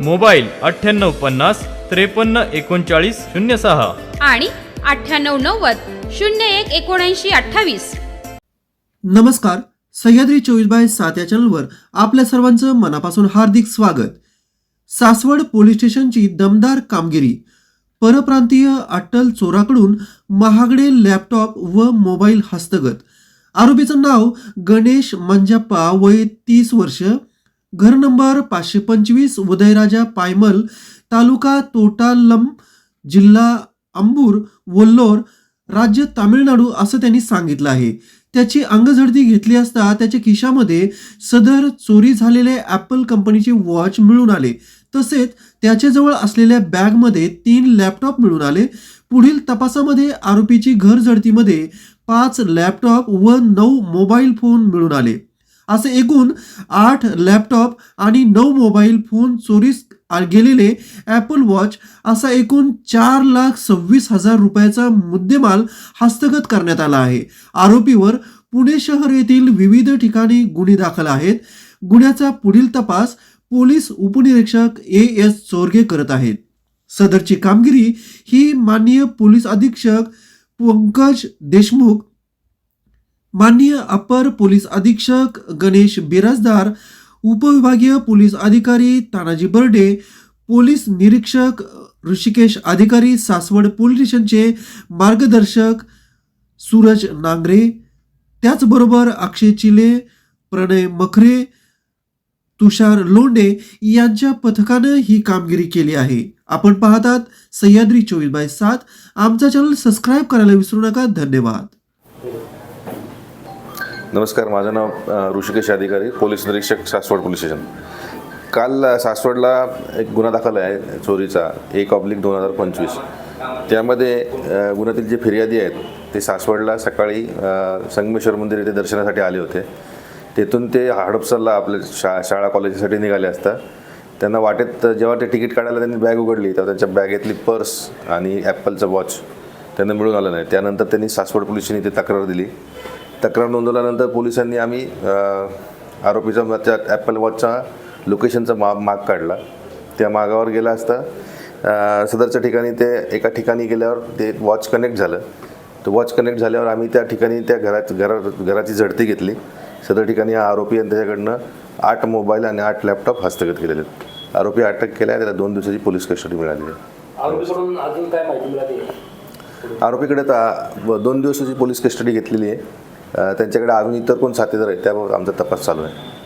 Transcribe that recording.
Mobile अठ्ठ्याण्णव पन्नास त्रेपन्न एकोणचाळीस शून्य सहा. आणि अठ्ठ्याण्णव नव्वद शून्य एक एकोणऐंशी अठ्ठावीस. नमस्कार सह्याद्री चोवीस बाय सात या चॅनलवर आपल्या सर्वांचं मनापासून हार्दिक स्वागत. सासवड पोलीस स्टेशनची दमदार कामगिरी. परप्रांतीय अट्टल चोराकडून महागडे लॅपटॉप व मोबाईल हस्तगत. आरोपीचं नाव गणेश मंजाप्पा वय तीस वर्ष घर नंबर पाचशे पंचवीस उदयराजा पायमल तालुका तोटालम जिल्हा अंबूर वल्लोर राज्य तामिळनाडू असं त्यांनी सांगितलं आहे. त्याची अंगझडती घेतली असता त्याच्या खिशामध्ये सदर चोरी झालेले ॲपल कंपनीचे वॉच मिळून आले. तसेच त्याच्याजवळ असलेल्या बॅगमध्ये तीन लॅपटॉप मिळून आले. पुढील तपासामध्ये आरोपीची घर झडतीमध्ये पाच लॅपटॉप व नऊ मोबाईल फोन मिळून आले. असे एकूण आठ लॅपटॉप आणि नऊ मोबाईल फोन चोरीस आ- गेलेले ॲपल वॉच असा एकूण चार लाख सव्वीस हजार रुपयाचा मुद्देमाल हस्तगत करण्यात आला आहे. आरोपीवर पुणे शहर येथील विविध ठिकाणी गुन्हे दाखल आहेत. गुन्ह्याचा पुढील तपास पोलीस उपनिरीक्षक ए एस चोरगे करत आहेत. सदरची कामगिरी ही माननीय पोलीस अधीक्षक पंकज देशमुख माननीय अपर पोलीस अधीक्षक गणेश बिराजदार उपविभागीय पोलीस अधिकारी तानाजी बर्डे पोलीस निरीक्षक ऋषिकेश अधिकारी सासवड पोलीस स्टेशनचे मार्गदर्शक सूरज नांगरे त्याचबरोबर अक्षय चिले प्रणय मखरे तुषार लोंडे यांच्या पथकानं ही कामगिरी केली आहे. आपण पाहतात सह्याद्री चोवीस बाय सात. आमचा चॅनल सबस्क्राईब करायला विसरू नका. धन्यवाद. नमस्कार माझं नाव ऋषिकेश अधिकारी पोलीस निरीक्षक सासवड पोलीस स्टेशन. काल सासवडला एक गुन्हा दाखल आहे चोरीचा एक ऑब्लिक दोन हजार पंचवीस. त्यामध्ये गुन्ह्यातील जे फिर्यादी आहेत ते सासवडला सकाळी संगमेश्वर मंदिर येथे दर्शनासाठी आले होते. तेथून ते हडपसरला आपल्या शा शाळा कॉलेजसाठी निघाले असता. त्यांना वाटेत जेव्हा ते तिकीट काढायला त्यांनी बॅग उघडली तेव्हा त्यांच्या बॅगेतली पर्स आणि ॲपलचं वॉच त्यांना मिळून आलं नाही. त्यानंतर त्यांनी सासवड पोलिसांनी इथे तक्रार दिली. तक्रार नोंदवल्यानंतर पोलिसांनी आम्ही आरोपीचा मा- त्या ॲपल वॉचचा लोकेशनचा मा माग काढला. त्या मागावर गेला असता सदरच्या ठिकाणी ते एका ठिकाणी गेल्यावर ते वॉच कनेक्ट झालं. तर वॉच कनेक्ट झाल्यावर आम्ही त्या ठिकाणी त्या घरात घरा घराची झडती घेतली. सदर ठिकाणी हा आरोपी आणि त्याच्याकडनं आठ मोबाईल आणि आठ लॅपटॉप हस्तगत केलेले आहेत. आरोपी अटक केला आहे त्याला दोन दिवसाची पोलीस कस्टडी मिळाली आहे. आरोपीकडे व दोन दिवसाची पोलीस कस्टडी घेतलेली आहे. त्यांच्याकडे अजून इतर कोण साथीदार आहेत त्याबाबत आमचा तपास चालू आहे.